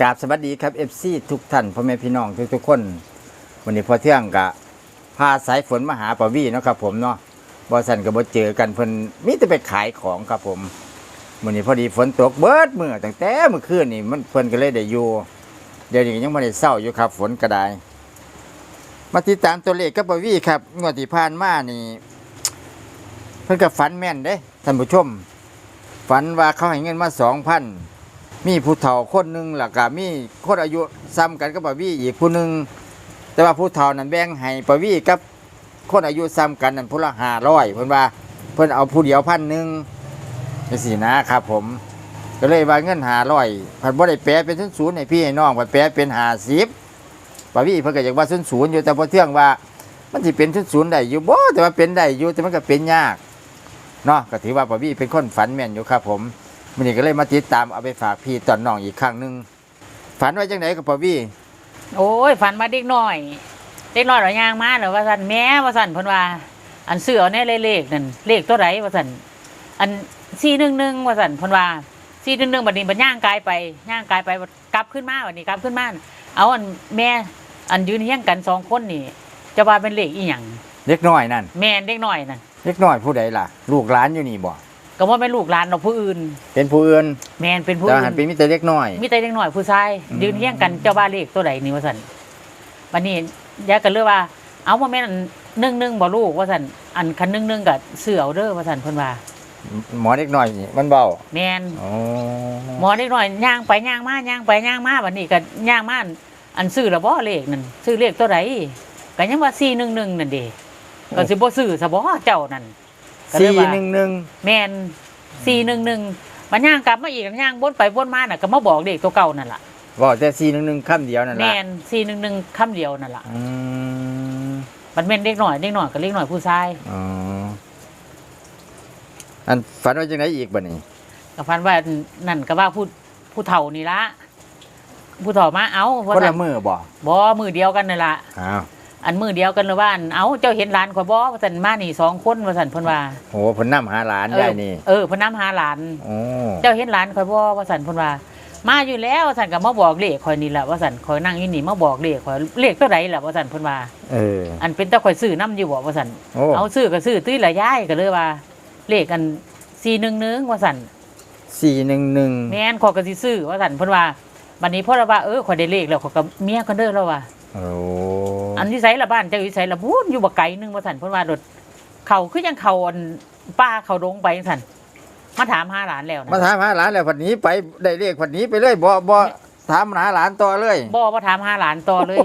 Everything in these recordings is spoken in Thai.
กราบสวัสดีครับ FC ทุกท่านพ่อแม่พี่น้องทุกทุกๆคน วันนี้พอเที่ยงกะพาสายฝนมาหาปวีเนาะครับผมเนาะบอสันกับบ่เจอกันเพิ่นมีแต่ไปขายของครับผมวันนี้พอดีฝนตกเบิดเมื่อตั้งแต่เมื่อคืนนี่มันเพิ่นก็เลยได้อยู่ เดี๋ยวนี้ยังไม่ได้เศร้าอยู่ครับ ฝนก็ไดมาติดตามตัวเลขกับปวีครับงวดที่ผ่านมานี่ เพิ่นก็ฝันแม่นเด้ท่านผู้ชม ฝันว่าเขาให้เงินมาสองพัน มีผู้เฒ่าคนหนึ่งหลักก็มีคนอายุซ้ำกันกับปาวีอีกผู้หนึ่งแต่ว่าผู้เฒ่านั้นแบ่งให้ปาวีกับคนอายุซ้ำกันนั้นผู้ละห้าร้อยเพิ่นว่าเพิ่นเอาผู้เดียวพันหนึ่งจังซี่นะครับผมก็เลยว่าเงินหาร้อยพันบ่ได้แปลเป็นศูนย์ศูนย์ให้พี่ให้น้องพันแปลเป็นหาสิบปาวีเพิ่นก็อยากว่าศูนย์ศูนย์อยู่แต่พอเที่ยงว่ามันสิเป็นศูนย์ศูนย์ได้อยู่บ่แต่ว่าเป็นได้อยู่แต่มันก็เป็นยากเนาะก็ถือว่าปาวีเป็นคนฝันแม่นอยู่ครับผม มันนี่ก็เลยมาติดตามเอาไปฝากพี่ตอนน้องอีกครั้งหนึ่งฝันไว้จังไหนกับปอวี่โอ้ยฝันมาเด็กน้อยเด็กน้อยเหรอยางมาเหรอว่าสันแม่ว่าสันเพิ่นว่า อันเสือเนี่ยเลขนั่นเลขตัวไหนว่าสันอันสี่หนึ่งหนึ่งว่าสันเพิ่นว่าสี่หนึ่งหนึ่งบัดนี้บัดย่างกายไปย่างกายไปบัดกลับขึ้นมาบัดนี้กลับขึ้นมาเอาอันแม่อันยืนเฮี้ยงกันสองคนนี่ จะว่าเป็นเลขอีหยังเล็กน้อยนั่นแม่นเด็กน้อยนั่นเล็กน้อยผู้ใดล่ะ ลูกหลานอยู่นี่บ่ ก็ว่าเป็นลูกหลานเราผู้อื่น เป็นผู้อื่นแม่นเป็นผู้แต่อื่หันนเป็นมิแต่เล็กน้อย มีแต่เด็กน้อยผู้ชายอืม ยืนเฮี้ยงกันเจ้าบ้านเลขตัวไหนนี่ว่าสันวันนี้ยายก็เลยว่า เอาว่าแม่นหนึ่งหนึ่งบ่ลูกว่าสันอันคันหนึ่งหนึ่งกับเสือเอาเด้อว่าสันเพิ่นว่าหมอเล็กน้อยนี่มันเบาแม่นอ๋อหมอเด็กน้อยย่างไปย่างมาย่างไปย่างมาวันนี้ก็ย่างมาอันซื้อละบ่เลขนั่นซื้อเลขตัวไหนก็ยังว่าสี่หนึ่งหนึ่งนั่นเด้ก็สิบ่ซื้อซะบ่เจ้านั่น ก็เลยสี่ว่าหนึ่งหนึ่งแม่นสี่หนึ่งหนึ่งมันย่างกลับมาอีกย่างวนไปวนมาน่ะก็มาบอกเลขตัวเก่านั่นล่ะบอกแต่สี่หนึ่งหนึ่งคำเดียวนั่นแหแม่ละนสี่หนึ่งหนึ่งคำเดียวนั่นล่ะอืมมันเป็นเด็กหน่อยเด็กหน่อยกับเล็กหน่อยผู้ชายอ๋ออันฝันไว้จังไหนอีกบ่นี่กับฟันว่านั่นก็ว่าผู้ผู้เฒ่านี่ละผู้เฒ่ามาเอาคนละมือบ่บ่มือเดียวกันนั่นละอ้าว อันมือเดียวกันเลยว่าอันเอาเจ้าเห็นหลานข่อยบ่ว่าซั่นมานี่สองคนว่าซั่นเพิ่นว่าโหเพิ่นนํหาหลานได้นี่เออเพิ่นนํหาหลาน โอ้เจ้าเห็นหลานข่อยบ่ว่าซั่นเพิ่นว่า มาอยู่แล้วว่าซั่นก็มาบอกเลขข่อยนี่แหละว่าซั่นข่อยนั่งอยู่นี่มาบอกเลขข่อยเลขเท่าไหร่ล่ะว่าซั่นเพิ่นว่า เออ อันเป็นตาข่อยซื้อนํอยู่บ่ว่าซั่นโอ้เอาซื้อก็ซื้อตื้อละยายก็เลยว่า เลขอัน411ว่าซั่นสี่หนึ่งหนึ่งแม่นขอยก็สิซื้อว่าซั่นเพิ่นว่าบัดนี้พ่อเราว่าเออข่อยได้เลขแล้วข่อยก็เมียกันเด้อแล้วว่าโอ้ อันที่ไสละบ้านเจ้าอยู่ไสละพูนอยู่บ่ไกลนึงว่าซั่นเพิ่นว่าโดดเขาคือยังเขาอันป้าเขาดงไปจังซั่นมาถามหาหลานแล้วมานะถามหาหลานแล้วผัดหนี้ไปได้เรียกผัดหนี้ไปเลยบ่บ่ถามหาหลานต่อเลยบ่บ่ถามหาหลานต่อเลย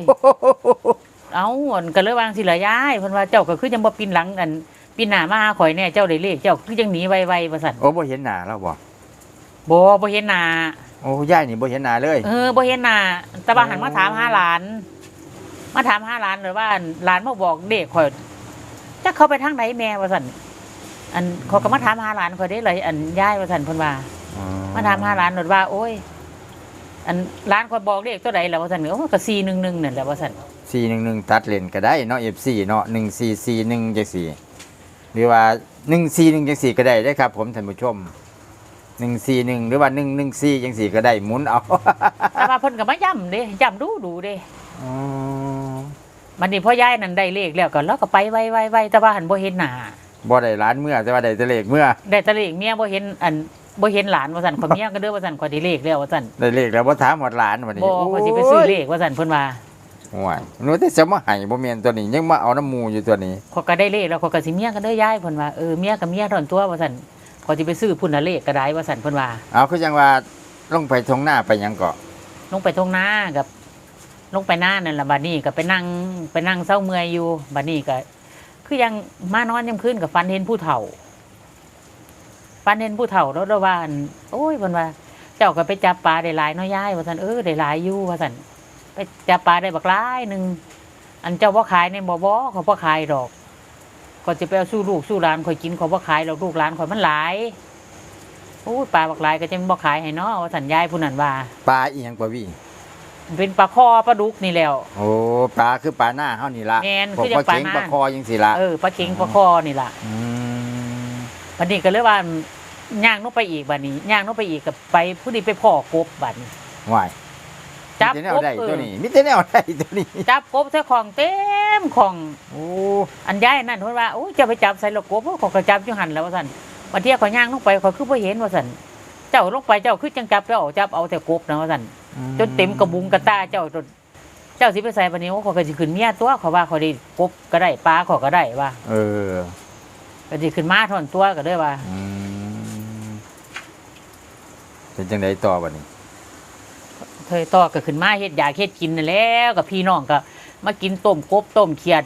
เอ้าอันก็เลยวาจั่งสิละยายเพิ่นว่าเจ้าก็คือยังบ่ปีนหลังอันปีนหน้ามาหาข่อยแน่เจ้าได้เลขเจ้าคือยังหนีไวๆว่าซั่นโอ้บ่เห็นหน้าแล้วบ่บ่บ่เห็นหน้าโอ้ยายนี่บ่เห็นหน้าเลย เออบ่เห็นหน้าแต่ว่าหันมาถามหาหลาน มาถามหาหลานเลยว่าหลานมาบอกเด็กข่อยจะเข้าไปทางไหนแม่ว่าสันอันเขาก็มาถามหาหลานข่อยได้เลย อันย่ายว่าสันเพิ่นว่ามาถามหาหลานหนดว่า โอ้ย อันหลานข่อยบอกเด็กตัวใดแล้วว่าสันโอ้ก็411นั่นแหละว่าสันสี่หนึ่งหนึ่งตัดเลนก็ได้เนาะ F4 เนาะหนึ่งสี่สี่หนึ่งจังสี่หรือว่าหนึ่งสี่หนึ่งจังสี่ก็ได้ได้อครับ ผมท่านผู้ชมหนึ่งสี่หนึ่งหรือว่าหนึ่งหนึ่งสี่จังสี่ก็ได้หมุนเอาแต่ว่าเพิ่นก็มาย้ำเด้ย้ำดูดูเด้อ๋อ มันนี่พ่อย่ายนั่นได้เลขแล้วก็แล้วก็ไปไวๆๆแต่ว่าหันบ่เห็นหน้าบ่ได้ร้านเมื่อแต่ว่าได้แต่เลขเมื่อได้แต่เลขเมียบ่เห็นอันบ่เห็นหลานว่าสันข่อยเมียก็เด้อว่าสันข่อยได้เลขแล้วว่าสันได้เลขแล้วบ่ถามหมดหลานวันนี้บ่ข่อยสิไปซื้อเลขว่าสันเพิ่นว่าโอ้ยหนูแต่จะมาให้บ่แม่นตัวนี้ยังมาเอาน้ำหมูอยู่ตัวนี้ขอยก็ได้เลขแล้วขอยก็สิเมียกันเด้อยายเพิ่นว่าเออเมียกับเมียถอนตัวว่าซั่นขอยสิไปซื้อพุ่นละเลขก็ได้ว่าซั่นเพิ่นว่าเอาคือจังว่าลงไปทงหน้าไปหยังเกาะลงไปทงนากับ ลงไปหน้านั่นล่ะบัดนี้ก็ไปนั่งไปนั่งเศร้าเมื่อยอยู่บัดนี้ก็ คือยังมานอนยามคืนกับฟันเห็นผู้เฒ่าฟันเห็นผู้เฒ่าแล้วระวานโอ้ยเพิ่นว่า เจ้าก็ไปจับปลาได้หลายน้อยย่ายว่าซั่นเออได้หลายอยู่ว่าซั่นไปจับปลาได้บักหลายหนึ่งอันเจ้าบ่ขายในบ่บ่เขาบ่ขายดอกก็จะไปเอาสู้ลูกสู้หลานข่อยกินเขาบ่ขายหรอกลูกหลานข่อยมันหลายโอ้ปลาบักหลายก็จะบ่ขายให้เนาะว่าสัญญายผู้นั้นว่า ปลาอีหยังปลาวี่ เป็นปลาคอปลาดุกนี่แหล้ว โอ้ปลาคือปลาหน้าเฮานี่ละแม่นพวกคือจัปลางปลาเข็งหน้า ปลาคอจังสิละเออปลาเข็งปลาคอนี่ล่ะมบัดนี้ก็เลยว่าย่างลงไปอีกบัดนี้ย่างลงไปอีกกับไปผู้นี้ไปพ่อกบบัดนี้ว่ายจับมีแต่แนวกบได้เออตัวนี้มิแต่แนวได้ตัวนี้ จับกบใส่ของเต็มของ โอ้อันย้ายนั่นเพิ่นว่าโอ้ยจะไปจับใส่ระกบเขอยก็จับอยู่หันแล้วว่าซั่นวันเที่ยขอยย่างลงไปขอยคือบ่เห็นว่าซั่นเจ้าลงไปเจ้าคือจังจับเจ้าจับเอาแต่กบนะว่าซั่น จนเต็มกระบุงกระตาเจ้าจนเจ้าสิไปใส่บัดนี้ว่าขอยก็สิขึ้นเมียตัวเขาว่าเขาได้กบก็ได้ปลาเขาก็ได้ว่าเออก็สิขึ้นมาท่อนตัวก็ได้ว่า อืมเป็นจังไดต่อบัดนี้เคยต่อก็ขึ้นมาเฮ็ดยาเฮ็ดกินนั่นแหล้วกับพี่น้องก็มากินต้มกบต้มเขียด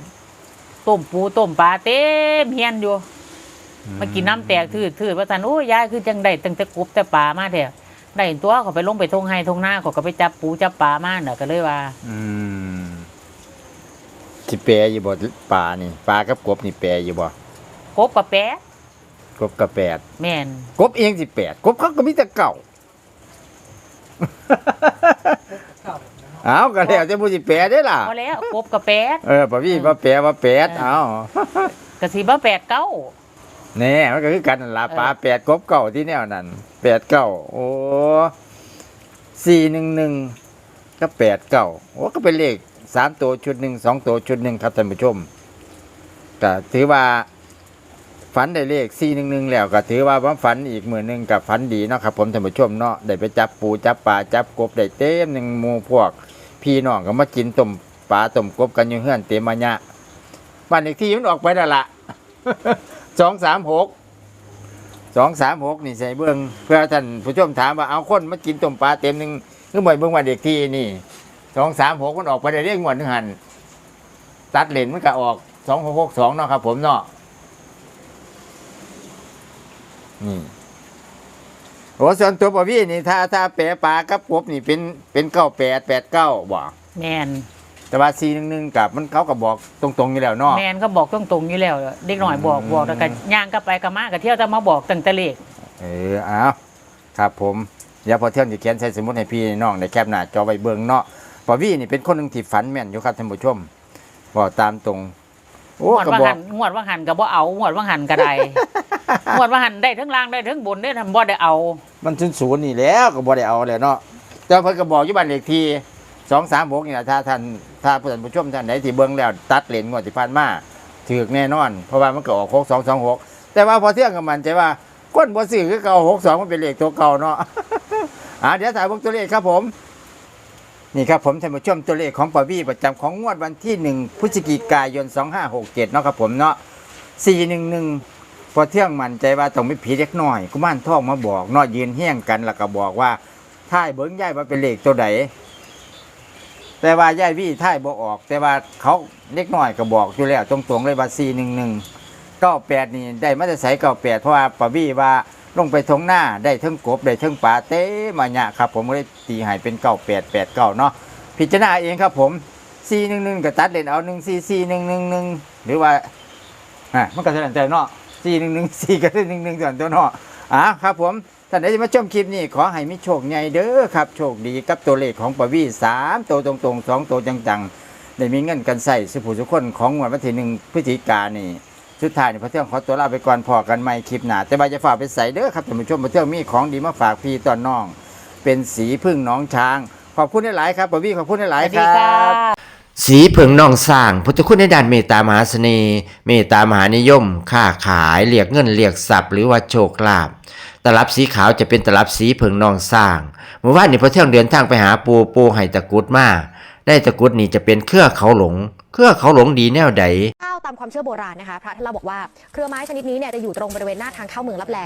ต้มปูต้มปลาเต็มเฮียนอยู่ มากินน้ำแตกทืดทืดว่าสันโอ้ยยายคือจังได้ตั้งแต่กบแต่ปลามาแท้ ได้ตัวเขาไปลงไปทงไห้ทงหน้าเขาก็ไปจับปูจับปลามาน่ะก็เลยว่า อืมสิแปรอยู่บ่ปลานี่ปลากับกบนี่แปรอยู่บ่กบกับแปะกบกับแปดแม่นกบเองสิแปดกบเขาก็มีแต่เก่า เอาก็แล้วแต่ผู้สิแปรได้ล่ะ พอแล้วกบกับแปะเออปะพี่ว่าแปรว่าแปดเอากะสิบ่แปดเก้าแน่มันก็คือกันนั่นล่ะเออปลาแปดกบเก่าที่แนวนั้นแปดเก่าโอ้สี่หนึ่งหนึ่งก็แปดเก่าโอ้ก็เป็นเลขสามตัวชุดหนึ่งสองตัวชุดหนึ่งครับท่านผู้ชมก็ถือว่าฝันได้เลขสี่หนึ่งหนึ่งแล้วก็ถือว่าว่าฝันอีกมือหนึ่งกับฝันดีเนาะครับผมท่านผู้ชมเนาะได้ไปจับปูจับปลาจับกบได้เต็มหนึ่งหมูพวก พี่น้องก็มากินต้มปลาต้มกบกันอยู่เฮือนเต็มมาเนี่ยบ้านเลขที่มันออกไปแล้วล่ะ สองสามหกสองสามหกนี่ใส่เบื้องเพื่อท่านผู้ชมถามว่าเอาคนมากินต้มปลาเต็มหนึ่งคือบ่อยเบื้องวันเด็กที่นี่สองสามหกมันออกไปได้เรียกงวดหนึงหันตัดเลนมันก็ออกสองหกหกสองเนาะครับ ผมเนาะนี่โอ้ส่วนตัวปพี่นี่ถ้าถ้าแปรปลากับกบนี่เป็นเป็นเก้าแปดแปดเก้าบ่แม่น แต่ว่าซีหนึ่งหนึ่งกับมันเขาก็บอกตรงๆอยู่แล้วเนาะ แม่นก็บอกตรงๆอยู่แล้วเด็กหน่อยบอกอืมบอกแล้วก็ย่างก็ไปก็มาก็เที่ยวแต่มาบอกตั้งแต่เลขเออเอาครับผมเดี๋ยวพอเที่ยงจะเขียนใส่สมุดให้พี่น้องในแคปหน้าจอไว้เบิ่งเนาะปอวี่นี่เป็นคนหนึ่งที่ฝันแม่นอยู่ครับท่านผู้ชมบอกตามตรงโอ้งวดก็ว่าบอหักนงวดว่าหันก็บ่เอางวดว่าหันก็ได้ งวดว่าหันได้ทั้งล่างได้ทั้งบนได้ทำบ่ได้เอา มันศูนย์ศูนย์นี่แล้วก็บ่ได้เอาเลยเนาะแต่เพิ่นก็บอกอยู่บ้านเลขที่สองสามหกนี่แหละถ้าท่าน ถ้าผู้ท่านผู้ชมท่านไหนที่เบิ่งแล้วตัดเลนงวดที่ผ่านมาถือแน่นอน เพราะว่ามันก็ออกหกสองสองหกแต่ว่าพอเที่ยงกับมันใจว่าก้นบ่ซื้อคือเก่าหกสองมันเป็นเลขตัวเก่าเนาะอ่าเดี๋ยวถ่ายเบิ่งตัวเลขครับผม นี่ครับผมท่านผู้ชมตัวเลขของปอบี้ประจำของงวดวันที่1พฤศจิกายน2567เจ็ดเนาะครับผมเนาะ411พอเที่ยงมันใจว่าต้องมีผีเล็กน้อยกุมารทองมาบอกนาะยืนเฮี้ยงกันแล้วก็บอกว่าท่าเบิ้งย่ายว่าเป็นเลขตัวใด แต่ว่าย่ายวี่ท่ายบ่ออก แต่ว่าเขาเล็กน้อยก็บอกอยู่แล้วตรงๆเลยว่า411 98นี่ได้มาแต่ใส่98เพราะว่าปอบี้ว่าลงไปทงหน้าได้ทั้งกบได้ทั้งปลาเต้มาเนี่ยครับ ผมก็เลยตีหายเป็น9889เนาะพิจารณาเองครับผม411ก็ตัดเลนเอา144111หรือว่าอะมันก็แสดงใจเนาะสี่หนึ่งหนึ่งสี่ก็คือหนึ่งหนึ่งส่วนตัวเนาะอะครับผม ท่านใดที่มาชมคลิปนี้ขอให้มีโชคใหญ่เด้อครับ โชคดีกับตัวเลขของปวีสามตัวตรงๆสองตัวจังๆได้มีเงินกันใส่สุผู้สุคนของวดวันที่หนึ่งพฤศจิกายนนี่สุดท้ายนี่พระเที่ยงขอตัวลาไปก่อนพอกันใหม่คลิปหน้าแต่ว่าจะฝากไปใส่เด้อครับท่านผู้ชมพระเที่ยงมีของดีมาฝากพี่ตอนน้อง เป็นสีพึ่งน้องช้าง ขอบคุณหลายๆครับปวีขอบคุณหลายๆครับ สีเผิงนองสร้างพุทธคุณในด้านเมตตามหาเสน่ห์เมตตามหานิยม ค้าขายเรียกเงินเรียกทรัพย์หรือว่าโชคลาภตลับสีขาวจะเป็นตลับสีเผิงนองสร้างเมื่อวานนี้พอเที่ยงเดินทางไปหาปูปูไห้ตะกุดมาได้ตะกุดนี่จะเป็นเครือเขาหลง เครือเขาหลงดีแนวใดข้าวตามความเชื่อโบราณนะคะพระท่านเล่าบอกว่าเครือไม้ชนิดนี้เนี่ยจะอยู่ตรงบริเวณหน้าทางเข้าเมืองลับแล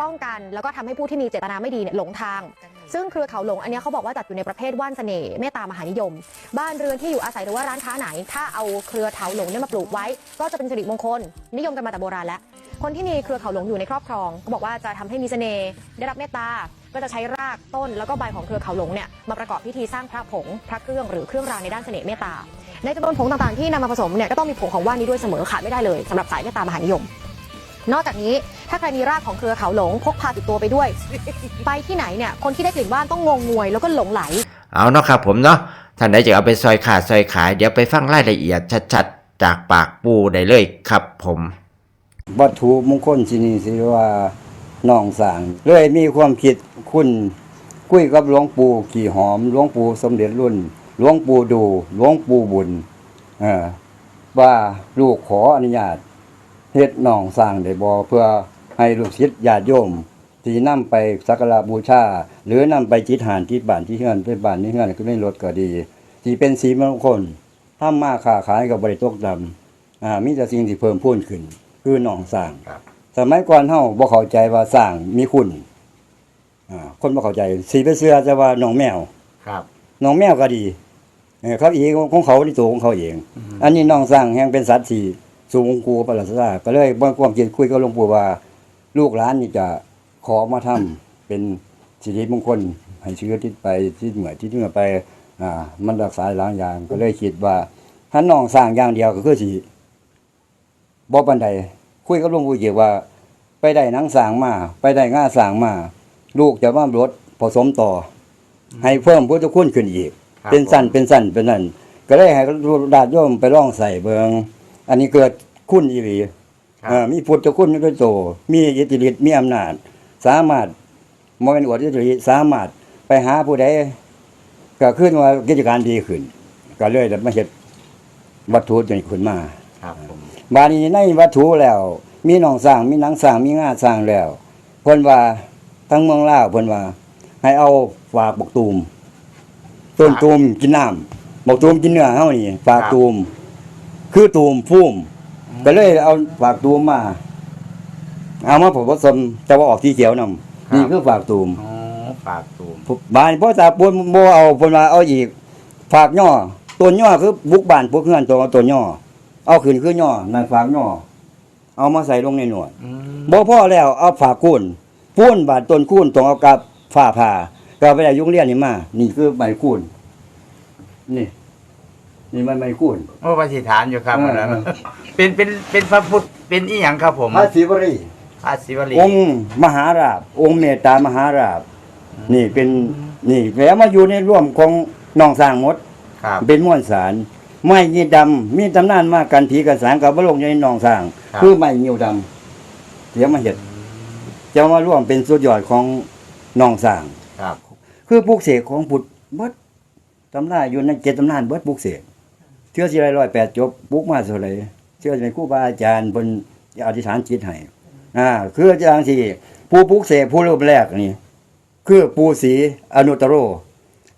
ป้องกันแล้วก็ทำให้ผู้ที่มีเจตนาไม่ดีเนี่ยหลงทาง ซึ่งเครือเขาหลงอันนี้เขาบอกว่าจัดอยู่ในประเภทว่านเสน่ห์เมตตามหานิยม บ้านเรือนที่อยู่อาศัยหรือว่าร้านค้าไหน ถ้าเอาเครือเขาหลงเนี่ยมาปลูกไว้ ก็จะเป็นสิริมงคล นิยมกันมาแต่โบราณแล้ว คนที่มีเครือเขาหลงอยู่ในครอบครองก็บอกว่าจะทำให้มีเสน่ห์ได้รับเมตตา ก็จะใช้รากต้นแล้วก็ใบของเครือเขาหลงเนี่ยมาประกอบพิธีสร้างพระผงพระเครื่องหรือเครื่องรางในด้านเสน่ห์เมตตา ในจำนวนผงต่างๆที่นำมาผสมเนี่ยก็ต้องมีผงของว่านนี้ด้วยเสมอขาดไม่ได้เลยสำหรับสายเมตตามหานิยม นอกจากนี้ถ้าใครมีรากของเครือเขาหลงพกพาติดตัวไปด้วย ไปที่ไหนเนี่ยคนที่ได้กลิ่นว่านต้องงงงวยแล้วก็หลงไหล เอาเนาะครับผมเนาะท่านใดจะเอาไปซอยขาดซอยขาย เดี๋ยวไปฟังรายละเอียดชัดๆ จากปากปูได้เลยครับผมวัตถุมงคลที่นี่สิว่าน้องสร้างเลยมีความคิดคุณคุยกับหลวงปู่ขี่หอมหลวงปู่สมเด็จรุ่นหลวงปู่ดูหลวงปู่บุญเออว่าลูกขออนุญาต เฮ็ดหนองสร้างได้บ่เพื่อให้ลูกศิษย์ญาติโยมที่นำไปสักการะบูชาหรือนำไปจิตหานที่บ้านที่เฮือนไปบ้านที่เฮือนก็ได้รถก็ดีที่เป็นสีมงคลทำมาค้าขายกับบริตกดำอ่ามีแต่สิ่งที่เพิ่มพูนขึ้น คือหนองสร้างครับสมัยก่อนเฮาบ่เข้าใจว่าสร้างมีคุณอ่าคนบ่เข้าใจสีไปเสื้อจะว่าหนองแมวครับหนองแมวก็ดีเออเขาเองของเขาในตัวของเขาเอง อันนี้น้องสร้างแห่งเป็นสัตว์ที่ สูงกูประหลาดซาก็เลยบ่ความคิดคุยกับหลวงปู่ว่า ลูกหลานนี่จะขอมาทำเป็นสิริมงคลให้ชีวิตที่ไปที่เหมือที่เหนือไปอ่ามันรักษาหลายอย่างก็เลยคิดว่าถ้าน้องสร้างอย่างเดียวก็คือสิบ่ปานใดคุยกับหลวงปู่เกี่ยวว่า ไปได้หนังสร้างมา ไปได้ง่าสร้างมา ลูกจะมารถผสมต่ออให้เพิ่มพุทธคุณขึ้นอีกครับเป็นสั้นเป็นสั้นเป็นนั่นก็เลยให้ดาดโยมไปล่องใส่เบิง อันนี้เกิดคุณอีหลีครับ เอ่อมีพุทธคุณด้วยโต มีอิทธิฤทธิ์มีอำนาจ สามารถมองเป็นอวดอิทธิฤทธิ์สามารถไปหาผู้ใดก็ขึ้นว่ากิจการดีขึ้น ก็เลยได้มาเฮ็ดวัตถุจนขึ้นมา ครับผมบาดนี้ในวัตถุแล้ว มีหนองสร้างมีหนังสร้างมีงาสร้างแล้วเพิ่นว่าทั้งเมืองลาวเพิ่นว่า ให้เอาฝากบกตูมต้นตูมกินน้ำบกตูมกินเนื้อเฮานี่ฝากตูม คือตูมพุ่มก็เลยเอาฝากตูมมา เอามาผสมแต่ว่าออกสีเขียวนำนี่คือฝากตูมอ๋อฝากตูมบานพ่อตาปนบ่เอาเพิ่นว่าเอาอีก ฝากย่อต้นย่อคือบุกบ้านพวกเฮือนตัวต้นย่อเอาขึ้นคือย่อนั่นฝากย่อเอามาใส่ลงในหนวด อืมบ่พอแล้วเอาฝากคูนปูนบาดต้นคูนต้องเอากับฝ้าผ่าก็เอาไปได้ยุงเรียนนี่มา นี่คือใบคูนนี่ นี่มันใบคูนโอ้พระสิฐานอยู่ครับเอออันนั้นเออเป็นเป็นเป็นพระพุทธเป็นอีหยังครับผมพระศิวรีพระศิวลีองค์มหาราบ องค์เมตตามหาราบ นี่เป็นนี่แล้วมาอยู่ในร่วมของน้องสร้างหมด ครับ เป็นม้วนสารไม้ยีดำมีตำนานมากันผีกันสารกับบลงในหนองสร้าง ครับ คือไม้ยิวดำเดี๋ยวมาเห็ดจะมาร่วมเป็นสุดยอดของหนองสร้าง ครับ คือปลูกเสกของพุทธเบิดตำนานอยู่ในเจ็ดตำนานเบิดปลูกเสก เชื่อสิไรร้อยแปดจบปลูกมาเท่าไหรเชื่อสิเป็นครูบาอาจารย์บนอธิษฐานจิตให้อ่าคืออาจารย์ที่ผู้ปลูกเสกผู้รูปแรกนี่ คือปูศรีอนุตตโร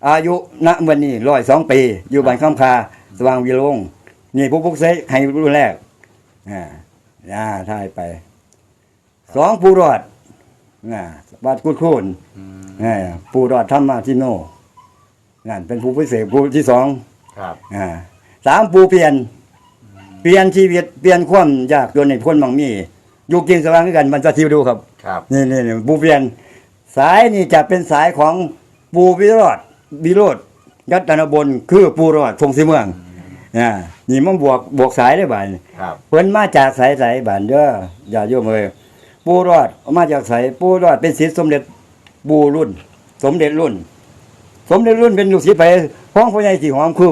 อายุณวันนี้ร้อยสองปี อยู่บ้านข้ามคาสว่างวิโรงนี่ผู้ปลุกเสกให้รุ่นแรกอ่าอ่าทายไปสองผู้รอดอ่าบาดกุดคูนอ่าผู้รอดธรรมาทิโนนั่นเป็นผู้พิเศษผู้ที่สองครับอ่า สามผู้เปลี่ยน เปลี่ยนชีวิตเปลี่ยนความยากจนในคนบางมีอยู่กินสว่างด้วยกันมันจะทิวดูครับครับนี่นี่นี่ปูเปลี่ยน สายนี่จะเป็นสายของปูวิโรธวิโรธยัตนบนคือปูรอดทงสีเมืองอ่านี่มันบวกบวกสายได้บ่ายครับเพิ่นมาจากสายสายบ้านเด้ออย่าโยมเอ้ยปูรอดมาจากสายปูรอดเป็นศิษย์สมเด็จปูรุ่น สมเด็จรุ่น สมเด็จรุ่นเป็นลูกศิษย์ไปของพ่อใหญ่ที่หอมคือ